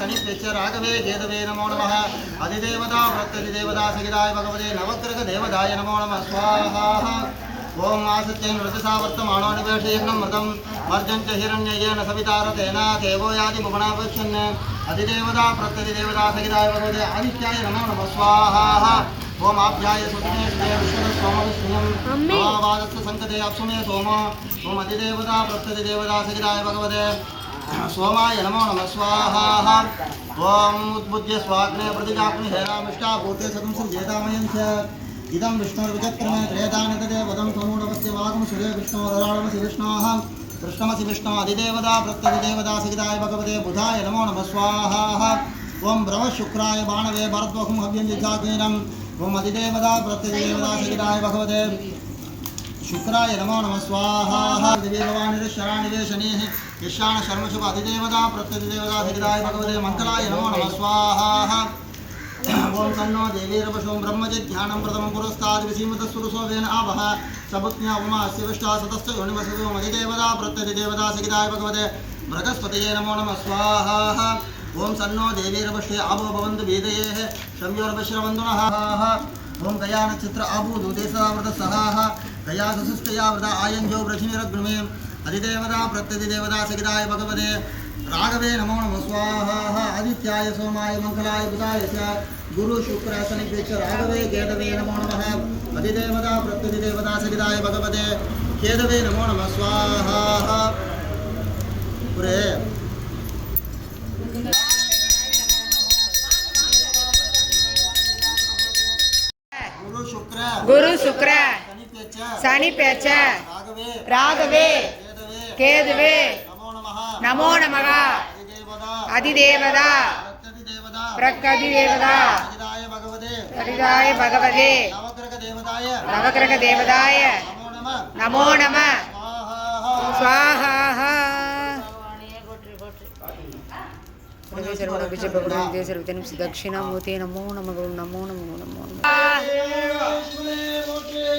சனித்திச்ச ராகவே கேதவே நமோ நம அதிதேவதா பிரத்யதிதேவதா சகிதாய பகவதே நவக்கிரக தேவதாய நமோ நம ஸ்வாஹா ஓம் ஆசித்யன் ரிதசாவர்த்தமானோனிபேஷயக்னம் மிருதம் மர்ஜஞ்ச ஹிரண்யயேன சவிதாரதேனா தேவோ யாதி புவனாபேட்சன் அதிதேவதா பிரத்யதிதேவதா சகிதாய பகவதே ஆதித்யாய நமோ நம ஸ்வாஹா ओम आभ्याय सुतमे सुते विष्णु सोम विष्णुम आवादस्य संकते अप्सुमे सोम ओम अधिदेवता प्रत्यधिदेवता सगिराय भगवते సోమాయ నమో నమ స్వాహ ఓం ఉద్బుద్ధ్య స్వాగ్నే ప్రతిజాగ్ని హేరామిష్టా భూతే సతం సం జేతామయం ఇదం విష్ణుర్విచక్రమే త్రేతాని తదే వదం సమూఢమస్య వాగం సూర్య విష్ణోధరాళమసి విష్ణోః కృష్ణమసి విష్ణో అధిదేవదా ప్రత్యధిదేవదా సహితాయ భగవతే బుధాయ నమో నమ స్వాహ ఓం భ్రవ శుక్రాయ బాణవే భరద్వహం హవ్యం జిజాగ్నీనం ఓం అధిదేవదా ప్రత్యధిదేవదా సహితాయ భగవతే శుక్రాయ నమో నమ స్వాహ దివే భవానిరశరాణివే శనేः యశాన శర్మశుభ అధిదేవతా ప్రత్యధిదేవతా ధీరాయ భగవతే మంత్రాయ నమో నమ స్వాహ ఓం తన్నో దేవీరపశుం బ్రహ్మజ ధ్యానం ప్రథమం పురస్తాద్ విసీమత సురసోవేన ఆవహ సభజ్ఞా ఉమా శివిష్టా సతస్థ యోనిమసతో అధిదేవతా ప్రత్యధిదేవతా సిగిరాయ భగవతే బృహస్పతయే నమో నమ స్వాహ ఓం సన్నో దేవీరపశే ఆభో భవంతు వేదయే శమ్యోర్పశ్రవంతునః ఓం గయాన చిత్ర ఆభూదూతే సదామృత గయా ససుష్టయా వృత ఆయంజో వృథినిరగ్నుమే अतिदेवता प्रत्यतिदेवता सगिताय भगवते। राघवे नमो नम। स्वाहा आदित्याय सोमाय मंगलाय बुधाय। च गुरुशुक्रासनिभ्यश्च राघवे केदवे नमो नमः। अतिदेवता प्रत्यतिदेवता सगिताय भगवते। केदवे नमो नम। स्वाहा। पुरे। गुरु शुक्र शनि पेच। राघवे। राघवे। கேதுவே. நமோ நமகா. அதிதேவதா. பிரக்கதி தேவதா ஹரிதாய பகவதே. நவகிரக தேவதாய நமோ நம. சுவாஹாஹா. தட்சிணாமூர்த்தி நமோ நமக நமோ நமோ நமோ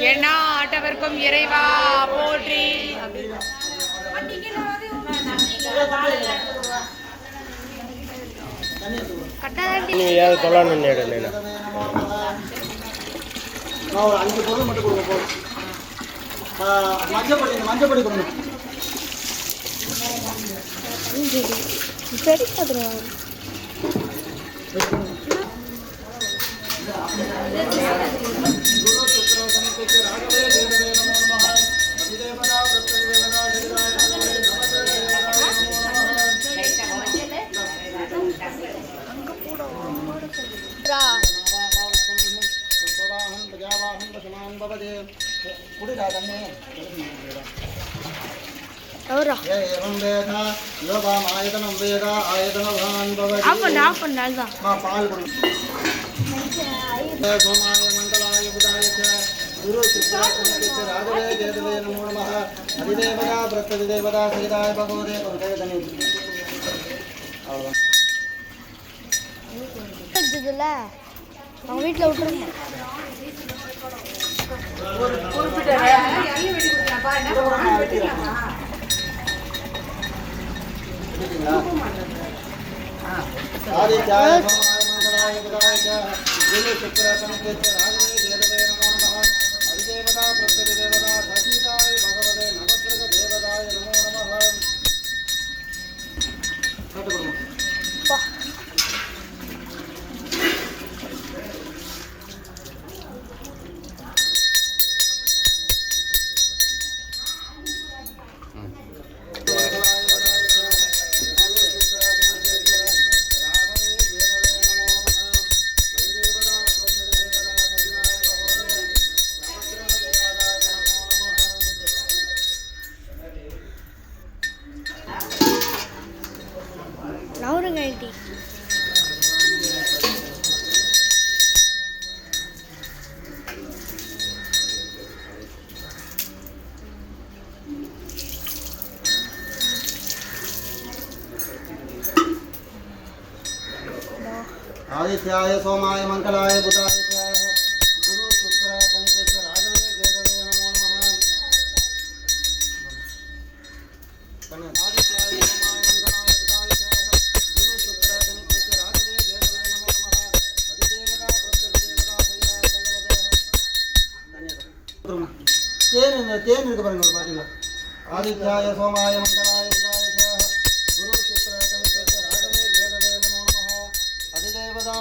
எண்ணா ஆட்டவர்க்கும் இறைவா போற்றி. நீங்கள் ஏதாவது கொள்ளணும் நேரம் நான் மஞ்சப்படி மஞ்சப்படி கொடுங்க ஆயதனம் வேத ஆயதனவான் பவதி மா பால் கொடு சோமாய மண்டலாய புதாய குரு சுக்ராத்மகே ராகவே கேதவே நமோ நமः. அதிதேவதா பிரத்யதிதேவதா சகிதாய பகவதே பவதே தனி அவ்வளோதான் இருக்குதுல்ல அவங்க வீட்டில் விட்டுருங்க. ஆதித்யாய சோமாய மங்களாய புதாய ச குரு आदित्याय सोमाय मंगलाय बुधाय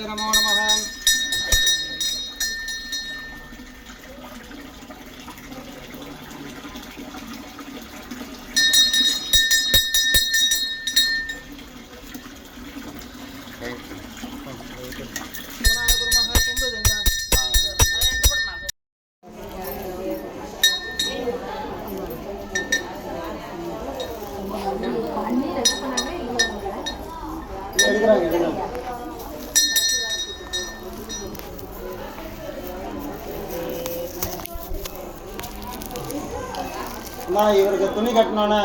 enamora. அம்மா இவருக்கு துணி கட்டினோன்னே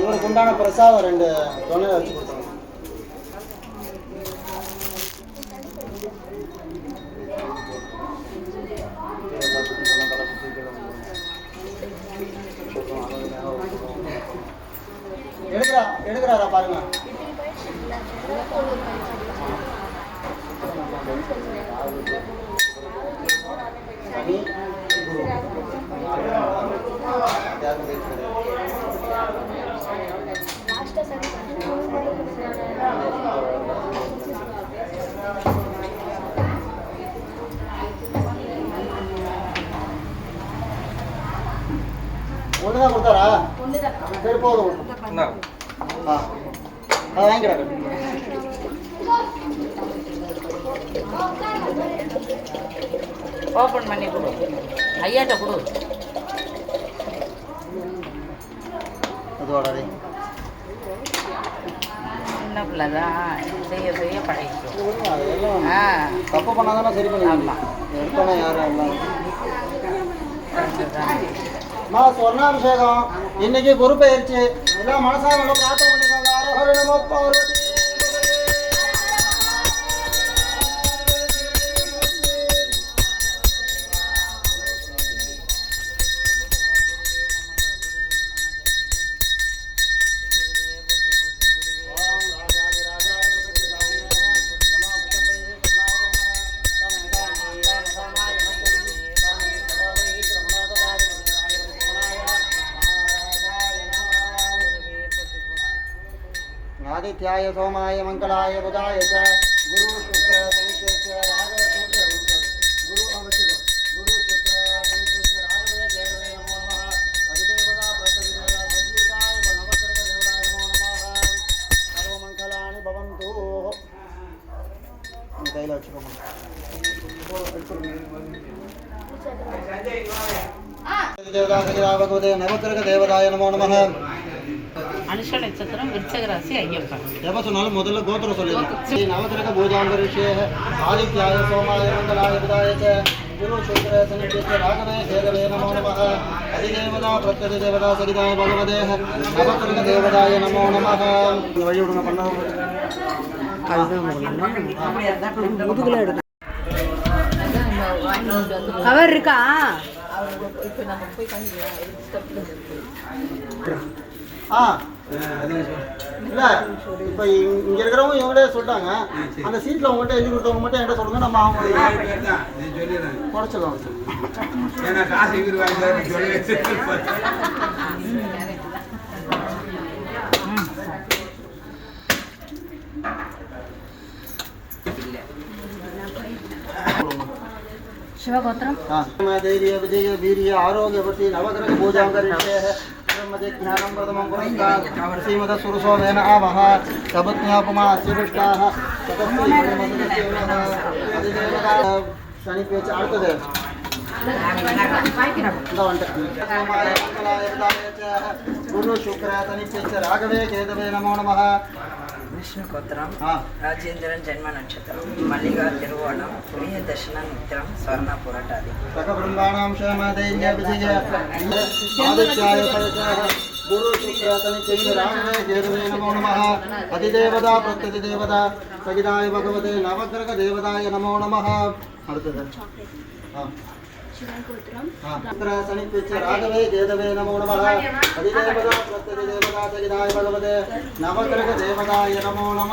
இவருக்கு உண்டான பிரசாதம் ரெண்டு துணை வச்சு ஓப்பன் பண்ணி கொடு. ஐயாட்ட கொடு. அதோட அதை. சின்ன பிள்ளை தான் செய்ய செய்ய பழகிக்கும் ஆ. தப்பு பண்ணாதானே சரி பண்ணுவீங்க ஆமா. எடுத்தோன்னே யாரும் எல்லாம்? அதுதான். மா சொர்ணாபிஷேகம். இன்னைக்கு குரு பயிற்சி எல்லாம் மனசார நல்லா பிரார்த்தனை பண்ணிக்கோங்க. आदित्याय सोमाय मंगलाय बुधाय च गुरु शुक्र शनिश्च राग सूत्र गुरु अवचित गुरु शुक्र शनिश्च रागवे देववे नमो नमः अधिदेवता प्रसन्नदेवा वजीताय नमस्कार देवराय नमो नमः सर्वमङ्गलानि भवन्तु దయలో వచ్చి దేవదాయ నమో నమ அனுஷ நட்சத்திரம் விருச்சக ராசி ஐயப்பன். எப்ப சொன்னாலும் முதல்ல கோத்திரம் சொல்லிடுங்க ஸ்ரீ நவகிரக பூஜாந்தரிஷே ஆதித்யாய சோமாய மங்களாய புதாய ச குரு சுக்ர சனிச்ச ராகவே கேதவே நமோ நமः அதிதேவதா பிரத்யதி தேவதா சரிதாய பகவதே நவகிரக தேவதாய நமோ நமः வழி விடுங்க பண்ண அதுதான் போகணும் முதுகுல எடுக்கணும் கவர் இருக்கா? ஆ. இல்ல இப்ப இங்க இருக்கிறவங்க இவங்களே சொல்லிட்டாங்க. அந்த சீட்ல உங்கள்கிட்ட எழுதி கொடுத்தவங்க மட்டும் என்கிட்ட சொல்லுங்க நம்ம அவங்க குறைச்சிடலாம். சிவகோத்திரம். தைரிய விஜய வீரிய ஆரோக்கியவர்த்தி நவகிரக பூஜாங்கரிஷே ब्रह्मजे ज्ञानं प्रथमं पुरस्तात् श्रीमदसुरसोमेन आवह तपत्न्यापमास्य पृष्टाः शनिपे च अर्थदे गुरुशुक्र तनिपे च राघवे केतवे नमो नमः விஷ்ணு கோத்திரம் ராஜேந்திரன் ஜென்ம நட்சத்திரம் மல்லிகா திருவோணம் புனித தர்ஷன மித்திரம் சுவர்ண புரட்டாதி. அதிதேவதா பிரத்யதிதேவதா சகிதாய பகவதே நவகிரக தேவதாய நமோ நம அடுத்தது. ராகவே கேதவே நமோ நம அதிதேவதா பிரத்யதி தேவதா சகிதாய பகவதே நவகிரக நமோ நம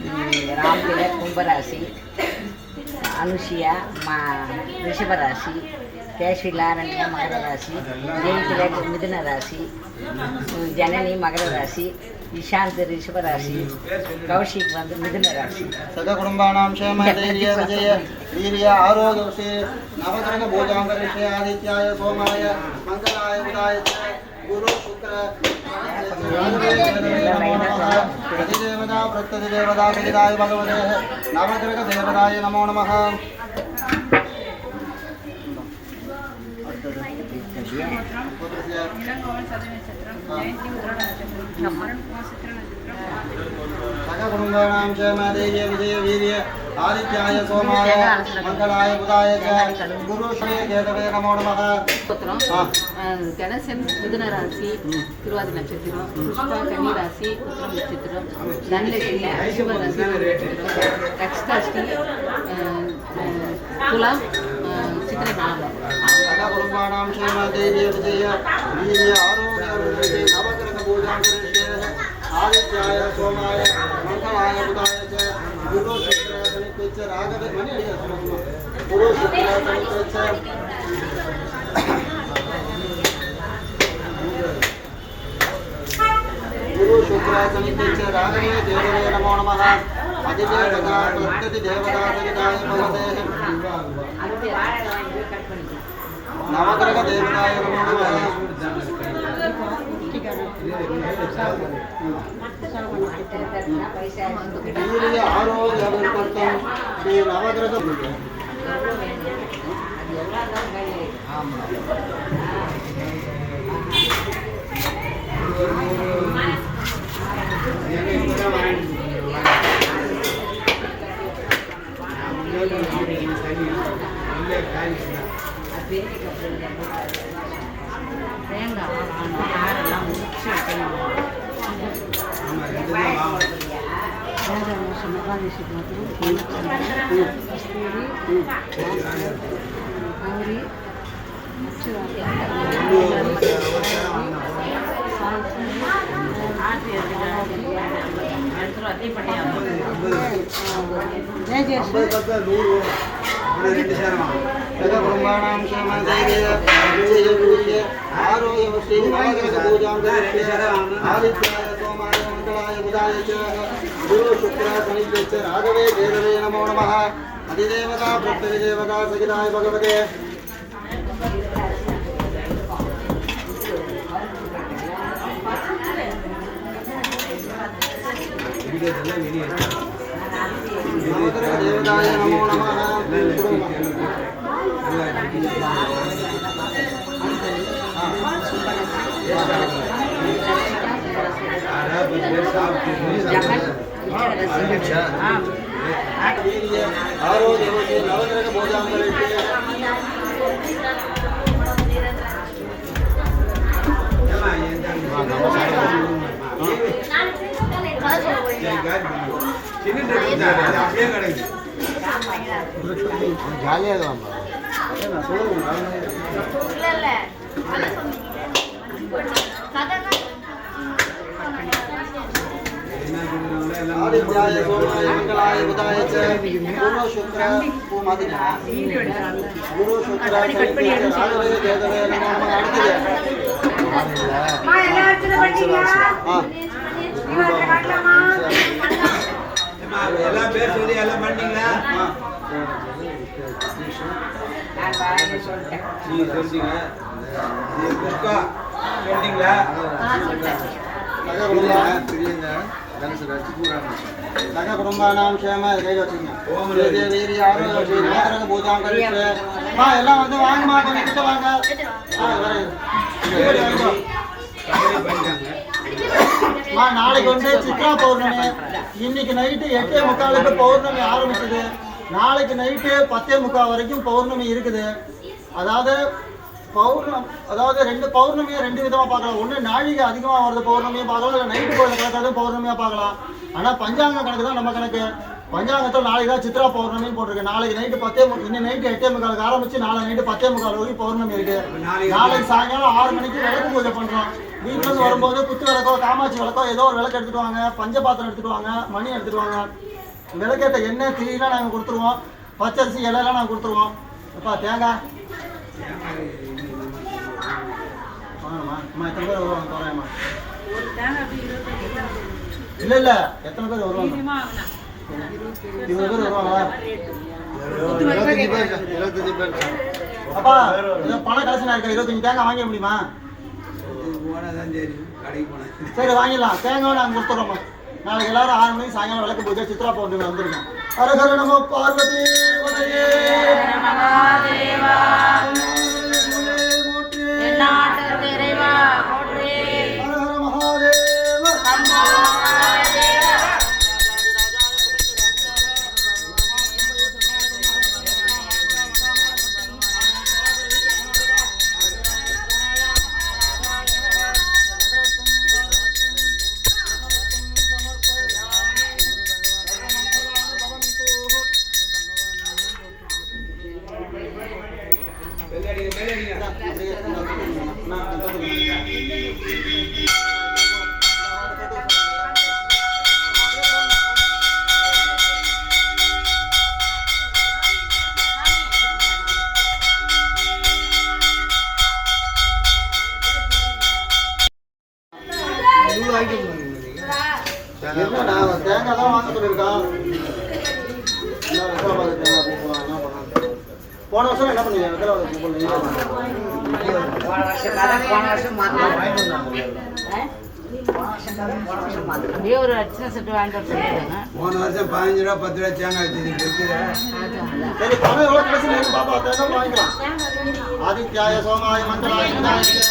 राम के लिए कुंभ राशि अनुषिया ऋषभ राशि कैशिलारण्य मकर राशि जयपुर मिथुन राशि जननी मकर राशि ईशांत ऋषभ राशि कौशिक वह मिथुन राशि सद कुटुंबान आरोग्य பிரதிதேவதா பிரத்திதேவதா பிரதிதாய பகவதே நவகிரக தேவதாய நமோ நம சக குடும்பானாம் விஜய வீரிய ஆதித்யாய சோமாய மங்களாய புதாய குரு ஸ்ரீ கேதவே நமோ நமக. கணசன் மிதுன ராசி திருவாதி நட்சத்திரம் புஷ்பா கன்னி ராசி உத்தரம் நட்சத்திரம் தனலட்சுமி அசுப ராசி ரக்ஷதாஷ்டி துலாம் சித்திரகாலம் ஆதித்யாய சோமாய மங்களாய புதாய குரு गुरु शुक्र शनिश्च राघवे मणि गुरु शुक्र शनिश्च गुरु शुक्र शनिश्च राघवे देववे नमो नमः अधिदेवता प्रत्यधिदेवता सहिताय भगवते नवग्रह கண்ணிலே ஆறாவது அவர்பத்தம் ஸ்ரீ நவகிரக ஆமாம் அதே பண்ணியாங்க ஆரோக்கிய ஸ்ரீ பூஜாம் ரெண்டு சரம் ஆதித்யா சோமாய மங்களாய புதாய குரு சுக்ரா சனி ராகவே கேதவே நமோ நம அதிதேவதா பிரத்யதேவதா சகிதாய பகவதே सहिताय भगवते नवग्रह देवताय नमो नमः वीर्य ஜாலியாக தான் குரு சுக்கர அடுத்தது எல்லாம் பேர் சொல்லி எல்லாம் பண்ணீங்களா ஆ நான் வாயில சொல்லிட்டேன் சக குடும்பானாம் க்ஷேம வச்சுங்க மா எல்லாம் வந்து வாங்கம்மா கொஞ்சம் கிட்ட வாங்க. ஆ வரேன். பண்ணிட்டாங்க நாளைக்கு வந்து சித்ரா பௌர்ணமி. இன்னைக்கு நைட்டு எட்டே முக்காலுக்கு பௌர்ணமி ஆரம்பிக்குது. நாளைக்கு நைட்டு பத்தே முக்கால் வரைக்கும் பௌர்ணமி இருக்குது. அதாவது பௌர்ணம் அதாவது ரெண்டு பௌர்ணமியை ரெண்டு விதமா பார்க்கலாம். ஒன்று நாழிகை அதிகமாக வருது பௌர்ணமியை பார்க்கலாம். இல்லை நைட்டு கோயில் கணக்காவது பௌர்ணமியா பார்க்கலாம். ஆனால் பஞ்சாங்க கணக்கு தான் நம்ம கணக்கு. பஞ்சாங்கத்தில் நாளைக்கு தான் சித்ரா பௌர்ணமி போட்டிருக்கு. நாளைக்கு நைட்டு பத்தே இன்னும் நைட்டு எட்டே முக்காலுக்கு ஆரம்பிச்சு நாளை நைட்டு பத்தே முக்கால் வரைக்கும் பௌர்ணமி இருக்கு. நாளைக்கு சாயங்காலம் ஆறு மணிக்கு விளக்கு பூஜை பண்றோம். வீட்டுல இருந்து வரும்போது குத்து விளக்கோ காமாட்சி விளக்கோ ஏதோ ஒரு விளக்கு எடுத்துட்டு வாங்க. பஞ்ச பாத்திரம் எடுத்துட்டு வாங்க. மணி எடுத்துட்டு வாங்க. விளக்கேற்ற எண்ணெய் திரியெல்லாம் நாங்கள் கொடுத்துருவோம். பச்சரிசி இலையெல்லாம் நாங்கள் கொடுத்துருவோம். அப்பா தேங்காய். வாங்கம்மா. அம்மா எத்தனை பேர் வருவாங்க? தோறாயம்மா இல்லை இல்லை. எத்தனை பேர் வருவாங்க? இருபது பேர் வருவாங்களா? அப்பா ஏதோ பணம் கலெக்ஷன் இருக்கா? இருபத்தஞ்சு தேங்காய் வாங்கிட முடியுமா? சரி கடைக்கு போனேன். சரி வாங்கிடலாம். தேங்காய் நாங்கள் கொடுத்துட்றோம்மா நாளைக்கு எல்லாரும் ஆறு மணிக்கு சாயங்காலம் விளக்கு பூஜை சித்ரா பௌர்ணமி வந்துருக்கோம் ஹரஹர நம பார்வதி போன வருஷம் என்ன பண்ணீங்க வெத்தலை பூ போடல போன வருஷம் கதை போன வருஷம் மாத்தலாம் அப்படியே ஒரு அர்ச்சனை செட்டு வாங்கிட்டு வர சொல்லிடுறாங்க போன வருஷம் பதினஞ்சு ரூபா பத்து ரூபா தேங்காய் வச்சுருக்கு இருக்குது சரி பணம் எவ்வளோ கிடைச்சு நேரம் பாப்பா தேங்காய் வாங்கிக்கலாம் ஆதித்யாய சோமாய மண்டலாய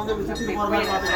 আমাদের